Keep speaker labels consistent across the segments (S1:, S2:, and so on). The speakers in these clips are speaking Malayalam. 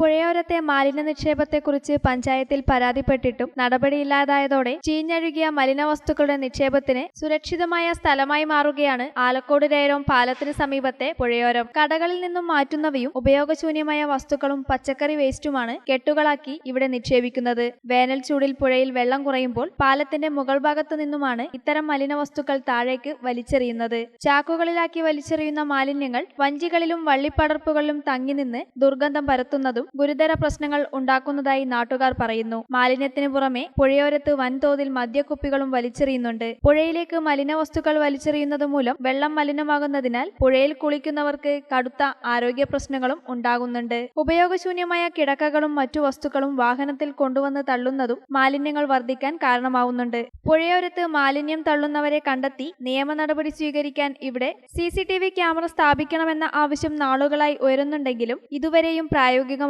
S1: പുഴയോരത്തെ മാലിന്യ നിക്ഷേപത്തെക്കുറിച്ച് പഞ്ചായത്തിൽ പരാതിപ്പെട്ടിട്ടും നടപടിയില്ലാതായതോടെ ചീഞ്ഞഴുകിയ മലിന വസ്തുക്കളുടെ നിക്ഷേപത്തിന് സുരക്ഷിതമായ സ്ഥലമായി മാറുകയാണ് ആലക്കോട് രേരോം പാലത്തിന് സമീപത്തെ പുഴയോരം. കടകളിൽ നിന്നും മാറ്റുന്നവയും ഉപയോഗശൂന്യമായ വസ്തുക്കളും പച്ചക്കറി വേസ്റ്റുമാണ് കെട്ടുകളാക്കി ഇവിടെ നിക്ഷേപിക്കുന്നത്. വേനൽ ചൂടിൽ പുഴയിൽ വെള്ളം കുറയുമ്പോൾ പാലത്തിന്റെ മുകൾ ഭാഗത്തു നിന്നുമാണ് ഇത്തരം മലിന വസ്തുക്കൾ താഴേക്ക് വലിച്ചെറിയുന്നത്. ചാക്കുകളിലാക്കി വലിച്ചെറിയുന്ന മാലിന്യങ്ങൾ വഞ്ചികളിലും വള്ളിപ്പടർപ്പുകളിലും തങ്ങി നിന്ന് ദുർഗന്ധം പരത്തുന്നതും ഗുരുതര പ്രശ്നങ്ങൾ ഉണ്ടാക്കുന്നതായി നാട്ടുകാർ പറയുന്നു. മാലിന്യത്തിന് പുറമെ പുഴയോരത്ത് വൻതോതിൽ മദ്യക്കുപ്പികളും വലിച്ചെറിയുന്നുണ്ട്. പുഴയിലേക്ക് മലിനവസ്തുക്കൾ വലിച്ചെറിയുന്നത് മൂലം വെള്ളം മലിനമാകുന്നതിനാൽ പുഴയിൽ കുളിക്കുന്നവർക്ക് കടുത്ത ആരോഗ്യ പ്രശ്നങ്ങളും ഉണ്ടാകുന്നുണ്ട്. ഉപയോഗശൂന്യമായ കിടക്കകളും മറ്റു വസ്തുക്കളും വാഹനത്തിൽ കൊണ്ടുവന്ന് തള്ളുന്നതും മാലിന്യങ്ങൾ വർദ്ധിക്കാൻ കാരണമാവുന്നുണ്ട്. പുഴയോരത്ത് മാലിന്യം തള്ളുന്നവരെ കണ്ടെത്തി നിയമ നടപടി സ്വീകരിക്കാൻ ഇവിടെ സി ക്യാമറ സ്ഥാപിക്കണമെന്ന ആവശ്യം നാളുകളായി ഉയരുന്നുണ്ടെങ്കിലും ഇതുവരെയും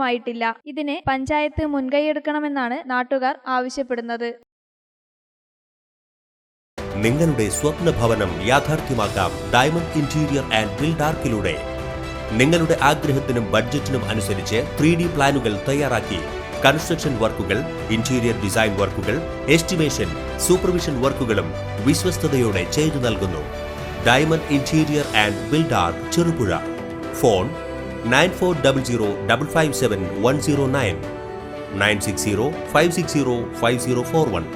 S1: പ്രായോഗികമായിട്ടില്ല ഇതിനെ പഞ്ചായത്ത് മുൻകൈയെടുക്കണമെന്നാണ് നാട്ടുകാർ ആവശ്യപ്പെടുന്നത്.
S2: നിങ്ങളുടെ സ്വപ്ന ഭവനം യാഥാർത്ഥ്യമാക്കാം. ഡയമണ്ട് ഇന്റീരിയർ ആൻഡ് ബിൽഡാർക്കിലൂടെ നിങ്ങളുടെ ആഗ്രഹത്തിനും ബഡ്ജറ്റിനും അനുസരിച്ച് ത്രീ ഡി പ്ലാനുകൾ തയ്യാറാക്കി. കൺസ്ട്രക്ഷൻ വർക്കുകൾ ഇന്റീരിയർ ഡിസൈൻ വർക്കുകൾ എസ്റ്റിമേഷൻ സൂപ്പർവിഷൻ വർക്കുകളും വിശ്വസ്തയോടെ ചെയ്തു നൽകുന്നു. Diamond Interior and Builder Cherupuzha. Phone nine four double zero double five seven one zero nine. Nine six zero five six zero five zero four one.